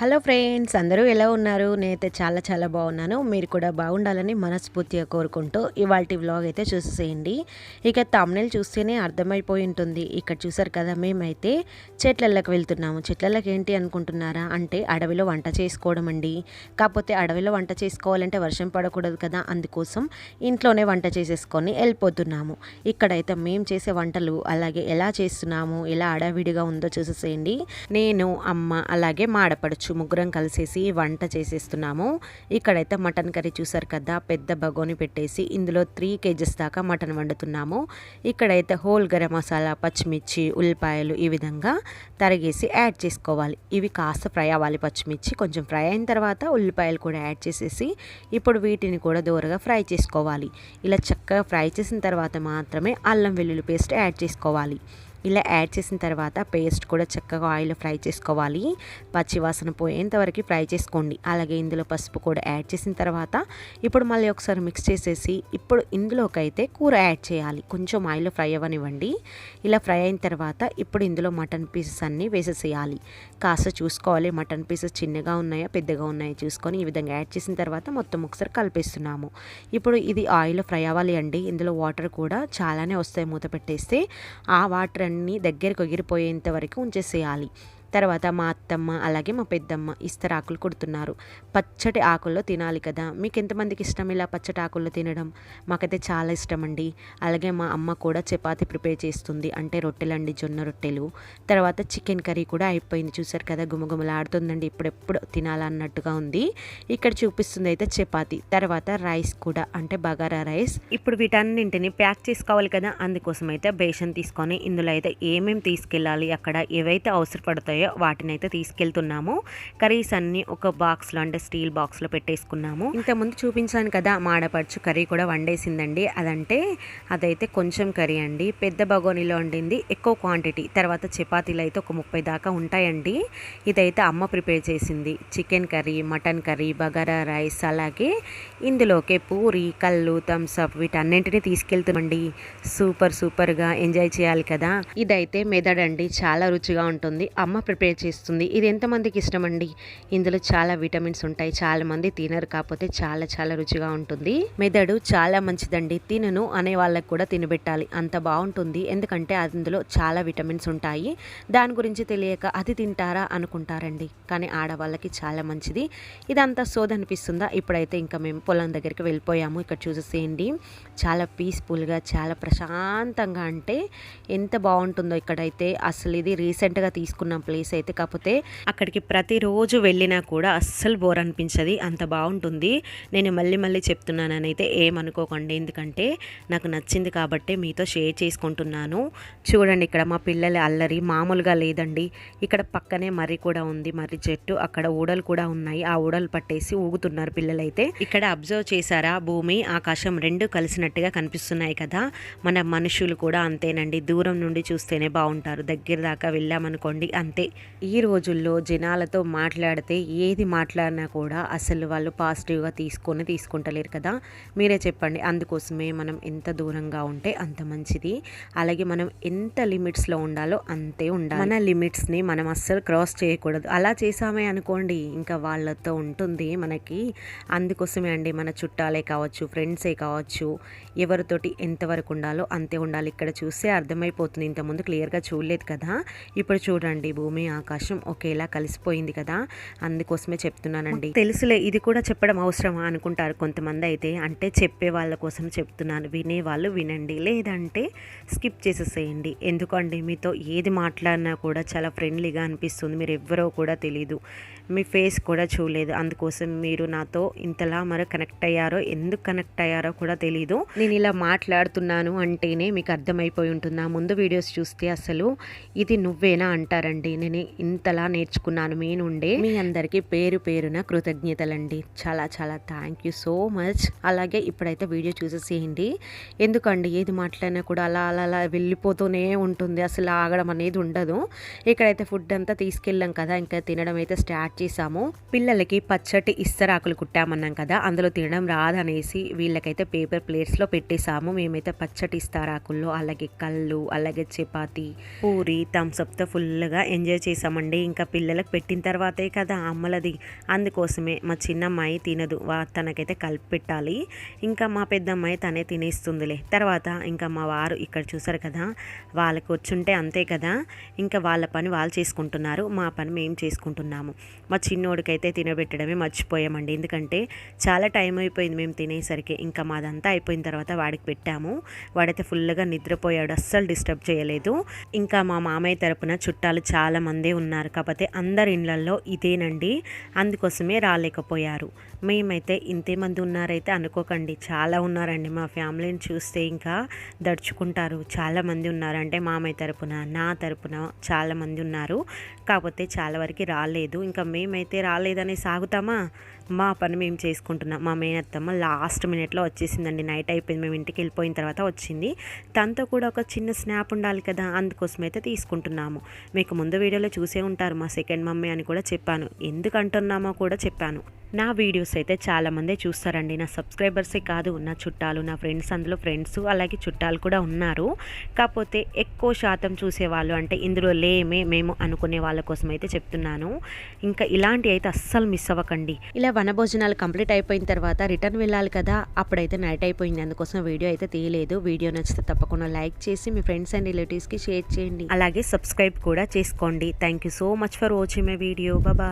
Hello friends అందరూ ఎలా ఉన్నారు? నేనైతే చాలా చాలా బాగున్నాను. మీరు కూడా బాగుండాలని మనస్ఫూర్తిగా కోరుకుంటూ ఇవాళ వ్లాగ్ అయితే చూసేయండి ఇక తమ్నెల్ చూస్తేనే అర్థమైపోయి ఉంటుంది. ఇక్కడ చూసారు కదా మేమైతే చెట్లలోకి వెళ్తున్నాము. చెట్లలోకి ఏంటి అనుకుంటున్నారా? అంటే అడవిలో వంట చేసుకోవడం అండి. కాకపోతే అడవిలో వంట చేసుకోవాలంటే వర్షం పడకూడదు కదా అందుకోసం ఇంట్లోనే వంట చేసేసుకొని వెళ్ళిపోతున్నాము. ఇక్కడైతే మేము చేసే వంటలు అలాగే ఎలా చేస్తున్నాము ఎలా అడవిడిగా ఉందో చూసేసేయండి. నేను అమ్మ అలాగే మాడపడచ్చు ముగ్గురం కలిసేసి వంట చేసేస్తున్నాము. ఇక్కడైతే మటన్ కర్రీ చూసారు కదా పెద్ద బగోని పెట్టేసి ఇందులో త్రీ కేజెస్ దాకా మటన్ వండుతున్నాము. ఇక్కడైతే హోల్ గరం మసాలా పచ్చిమిర్చి ఉల్లిపాయలు ఈ విధంగా తరిగేసి యాడ్ చేసుకోవాలి. ఇవి కాస్త ఫ్రై అవ్వాలి పచ్చిమిర్చి. కొంచెం ఫ్రై అయిన తర్వాత ఉల్లిపాయలు కూడా యాడ్ చేసేసి ఇప్పుడు వీటిని కూడా దూరగా ఫ్రై చేసుకోవాలి. ఇలా చక్కగా ఫ్రై చేసిన తర్వాత మాత్రమే అల్లం వెల్లుల్లి పేస్ట్ యాడ్ చేసుకోవాలి. ఇలా యాడ్ చేసిన తర్వాత పేస్ట్ కూడా చక్కగా ఆయిల్ ఫ్రై చేసుకోవాలి. పచ్చివాసన పోయేంత వరకు ఫ్రై చేసుకోండి. అలాగే ఇందులో పసుపు కూడా యాడ్ చేసిన తర్వాత ఇప్పుడు మళ్ళీ ఒకసారి మిక్స్ చేసేసి ఇప్పుడు ఇందులోకి అయితే కూర యాడ్ చేయాలి. కొంచెం ఆయిల్ ఫ్రై అవ్వనివ్వండి. ఇలా ఫ్రై అయిన తర్వాత ఇప్పుడు ఇందులో మటన్ పీసెస్ అన్నీ వేసేసేయాలి. కాస్త చూసుకోవాలి. మటన్ పీసెస్ చిన్నగా ఉన్నాయా పెద్దగా ఉన్నాయా చూసుకొని ఈ విధంగా యాడ్ చేసిన తర్వాత మొత్తం ఒకసారి కలిపేస్తున్నాము. ఇప్పుడు ఇది ఆయిల్ ఫ్రై అవ్వాలి అండి. ఇందులో వాటర్ కూడా చాలానే వస్తాయి మూత పెట్టేస్తే. ఆ వాటర్ అన్నీ దగ్గరికి ఎగిరిపోయేంత వరకు ఉంచేసేయాలి. తర్వాత మా అత్తమ్మ అలాగే మా పెద్దమ్మ ఇస్తర ఆకులు కుడుతున్నారు. పచ్చటి ఆకుల్లో తినాలి కదా మీకు ఎంతమందికి ఇష్టం ఇలా పచ్చటి ఆకుల్లో తినడం? మాకైతే చాలా ఇష్టం అండి అలాగే మా అమ్మ కూడా చపాతి ప్రిపేర్ చేస్తుంది అంటే రొట్టెలండి జొన్న రొట్టెలు. తర్వాత చికెన్ కర్రీ కూడా అయిపోయింది చూసారు కదా గుమగుమలాడుతుందండి ఇప్పుడెప్పుడు తినాలన్నట్టుగా ఉంది. ఇక్కడ చూపిస్తుంది అయితే చపాతి తర్వాత రైస్ కూడా అంటే బగారా రైస్. ఇప్పుడు వీటన్నింటిని ప్యాక్ చేసుకోవాలి కదా అందుకోసం అయితే బేషన్ తీసుకొని ఇందులో అయితే ఏమేమి తీసుకెళ్ళాలి అక్కడ ఏవైతే అవసరపడతాయో వాటిని అయితే తీసుకెళ్తున్నాము. కర్రీస్ అన్ని ఒక బాక్స్లో అంటే స్టీల్ బాక్స్లో పెట్టేసుకున్నాము. ఇంతకుముందు చూపించాను కదా మాడపడుచు కర్రీ కూడా వండేసిందండి. అదంటే అదైతే కొంచెం కర్రీ అండి. పెద్ద బగోనీలో వండింది ఎక్కువ క్వాంటిటీ. తర్వాత చపాతీలు అయితే ఒక ముప్పై దాకా ఉంటాయండి. ఇదైతే అమ్మ ప్రిపేర్ చేసింది. Chicken curry mutton curry bagara rice అలాగే ఇందులోకే పూరి కళ్ళు థమ్స్అప్ వీటన్నింటినీ తీసుకెళ్తామండి సూపర్ సూపర్గా ఎంజాయ్ చేయాలి కదా. ఇదైతే మెదడండి అండి చాలా రుచిగా ఉంటుంది. అమ్మ ప్రిపేర్ చేస్తుంది. ఇది ఎంతమందికి ఇష్టం అండి ఇందులో చాలా విటమిన్స్ ఉంటాయి. చాలా మంది తినరు. కాకపోతే చాలా చాలా రుచిగా ఉంటుంది. మెదడు చాలా మంచిదండి. తినను అనే వాళ్ళకు కూడా తినబెట్టాలి. అంత బాగుంటుంది. ఎందుకంటే అందులో చాలా విటమిన్స్ ఉంటాయి. దాని గురించి తెలియక అది తింటారా అనుకుంటారండి. కానీ ఆడవాళ్ళకి చాలా మంచిది. ఇదంతా సోద అనిపిస్తుందా ఇప్పుడైతే ఇంకా మేము పొలం దగ్గరికి వెళ్ళిపోయాము. ఇక్కడ చూసేసేయండి. చాలా పీస్ఫుల్గా చాలా ప్రశాంతంగా అంటే ఎంత బాగుంటుందో ఇక్కడైతే. అసలు ఇది రీసెంట్గా తీసుకున్న ప్లేస్ అయితే. కాకపోతే అక్కడికి ప్రతిరోజు వెళ్ళినా కూడా అస్సలు బోర్ అనిపించదు. అంత బాగుంటుంది. నేను మళ్ళీ మళ్ళీ చెప్తున్నానని అయితే ఏమనుకోకండి ఎందుకంటే నాకు నచ్చింది కాబట్టి మీతో షేర్ చేసుకుంటున్నాను. చూడండి ఇక్కడ మా పిల్లల అల్లరి మామూలుగా లేదండి. ఇక్కడ పక్కనే మర్రి కూడా ఉంది. మర్రి చెట్టు అక్కడ ఊడలు కూడా ఉన్నాయి. ఆ ఊడలు పట్టేసి ఊగుతున్నారు పిల్లలైతే. ఇక్కడ అబ్జర్వ్ చేశారా? భూమి ఆకాశం రెండు కలిసినట్టుగా కనిపిస్తున్నాయి కదా. మన మనుషులు కూడా అంతేనండి. దూరం నుండి చూస్తేనే బాగుంటారు. దగ్గర దాకా వెళ్ళామనుకోండి అంతే. ఈ రోజుల్లో జనాలతో మాట్లాడితే ఏది మాట్లాడినా కూడా అసలు వాళ్ళు పాజిటివ్గా తీసుకొని తీసుకుంటలేరు కదా. మీరే చెప్పండి అందుకోసమే మనం ఎంత దూరంగా ఉంటే అంత మంచిది. అలాగే మనం ఎంత లిమిట్స్లో ఉండాలో అంతే ఉండాలి. మన లిమిట్స్ని మనం అస్సలు క్రాస్ చేయకూడదు. అలా చేసామే అనుకోండి ఇంకా వాళ్ళతో ఉంటుంది మనకి. అందుకోసమే అండి మన చుట్టాలే కావచ్చు ఫ్రెండ్సే కావచ్చు ఎవరితోటి ఎంతవరకు ఉండాలో అంతే ఉండాలి. ఇక్కడ చూస్తే అర్థమైపోతుంది. ఇంతకుముందు క్లియర్గా చూడలేదు కదా. ఇప్పుడు చూడండి భూమి ఆకాశం ఒకేలా కలిసిపోయింది కదా? అందుకోసమే చెప్తున్నానండి. తెలుసులే ఇది కూడా చెప్పడం అవసరమా అనుకుంటారు కొంతమంది అయితే. అంటే చెప్పే వాళ్ళ కోసం చెప్తున్నాను వినే వాళ్ళు వినండి. లేదంటే స్కిప్ చేసేసేయండి. ఎందుకండి? మీతో ఏది మాట్లాడినా కూడా చాలా ఫ్రెండ్లీగా అనిపిస్తుంది. మీరు ఎవ్వరో కూడా తెలీదు. మీ ఫేస్ కూడా చూడలేదు. అందుకోసం మీరు నాతో ఇంతలా మరి కనెక్ట్ అయ్యారో ఎందుకు కనెక్ట్ అయ్యారో కూడా తెలీదు. నేను ఇలా మాట్లాడుతున్నాను అంటేనే మీకు అర్థమైపోయి ఉంటుంది. నా ముందు వీడియోస్ చూస్తే అసలు ఇది నువ్వేనా అంటారండి. నేను ఇంతలా నేర్చుకున్నాను మీ నుండే మీ అందరికీ పేరు పేరున కృతజ్ఞతలండి. చాలా చాలా థ్యాంక్ యూ సో మచ్ అలాగే ఇప్పుడైతే వీడియో చూసేసేయండి. ఎందుకండి ఏది మాట్లాడినా కూడా అలా అలా అలా వెళ్ళిపోతూనే ఉంటుంది. అసలు ఆగడం అనేది ఉండదు. ఇక్కడైతే ఫుడ్ అంతా తీసుకెళ్ళాం కదా ఇంకా తినడం అయితే స్టార్ట్ చేసాము పిల్లలకి పచ్చటి ఇస్తరాకులు కుట్టామన్నాం కదా అందులో తినడం రాదనేసి వీళ్ళకైతే పేపర్ ప్లేట్స్లో పెట్టేసాము మేమైతే పచ్చటి ఇస్తారాకుల్లో అలాగే కళ్ళు అలాగే చపాతి పూరి థమ్స్అప్తో ఫుల్గా ఎంజాయ్ ఎంజాయ్ చేసామండి ఇంకా పిల్లలకు పెట్టిన తర్వాతే కదా అమ్మలది. అందుకోసమే మా చిన్నమ్మాయి తినదు. వా తనకైతే కలిపి పెట్టాలి. ఇంకా మా పెద్దమ్మాయి తనే తినేస్తుందిలే. తర్వాత ఇంకా మా వారు ఇక్కడ చూసారు కదా వాళ్ళకి వచ్చుంటే అంతే కదా. ఇంకా వాళ్ళ పని వాళ్ళు చేసుకుంటున్నారు. మా పని మేము చేసుకుంటున్నాము. మా చిన్నోడికైతే తినబెట్టడమే మర్చిపోయామండి. ఎందుకంటే చాలా టైం అయిపోయింది మేము తినేసరికి. ఇంకా మాదంతా అయిపోయిన తర్వాత వాడికి పెట్టాము. వాడైతే ఫుల్గా నిద్రపోయాడు. అస్సలు డిస్టర్బ్ చేయలేదు. ఇంకా మా మామయ్య తరపున చుట్టాలు చాలా చాలామందే ఉన్నారు. కాకపోతే అందరి ఇళ్ళల్లో ఇదేనండి. అందుకోసమే రాలేకపోయారు. మేమైతే ఇంతే మంది ఉన్నారైతే అనుకోకండి. చాలా ఉన్నారండి మా ఫ్యామిలీని చూస్తే ఇంకా దడుచుకుంటారు. చాలామంది ఉన్నారు. అంటే మామయ్య తరపున నా తరపున చాలామంది ఉన్నారు. కాకపోతే చాలా వరకు రాలేదు. ఇంకా మేమైతే రాలేదని సాగుతామా? మా పని మేము చేసుకుంటున్నాం. మా మేనత్తమ్మ లాస్ట్ మినిట్లో వచ్చేసిందండి. నైట్ అయిపోయింది. మేము ఇంటికి వెళ్ళిపోయిన తర్వాత వచ్చింది. తనతో కూడా ఒక చిన్న స్నాప్ ఉండాలి కదా. అందుకోసమైతే తీసుకుంటున్నాము. మీకు ముందు వీడియోలో చూసే ఉంటారు మా సెకండ్ మమ్మీ అని కూడా చెప్పాను. ఎందుకు అంటున్నామో కూడా చెప్పాను. నా వీడియోస్ అయితే చాలామందే చూస్తారండి. నా సబ్స్క్రైబర్సే కాదు నా చుట్టాలు నా ఫ్రెండ్స్ అందులో ఫ్రెండ్స్ అలాగే చుట్టాలు కూడా ఉన్నారు. కాకపోతే ఎక్కువ శాతం చూసేవాళ్ళు అంటే ఇందులో లేమే మేము అనుకునే వాళ్ళ కోసం అయితే చెప్తున్నాను. ఇంకా ఇలాంటి అయితే అస్సలు మిస్ అవ్వకండి. ఇలా వనభోజనాలు కంప్లీట్ అయిపోయిన తర్వాత రిటర్న్ వెళ్ళాలి కదా అప్పుడైతే నైట్ అయిపోయింది. అందుకోసం వీడియో అయితే తీయలేదు. వీడియో నచ్చితే తప్పకుండా లైక్ చేసి మీ ఫ్రెండ్స్ అండ్ రిలేటివ్స్కి షేర్ చేయండి. అలాగే సబ్స్క్రైబ్ కూడా చేసుకోండి. Thank you so much for watching my video. Baba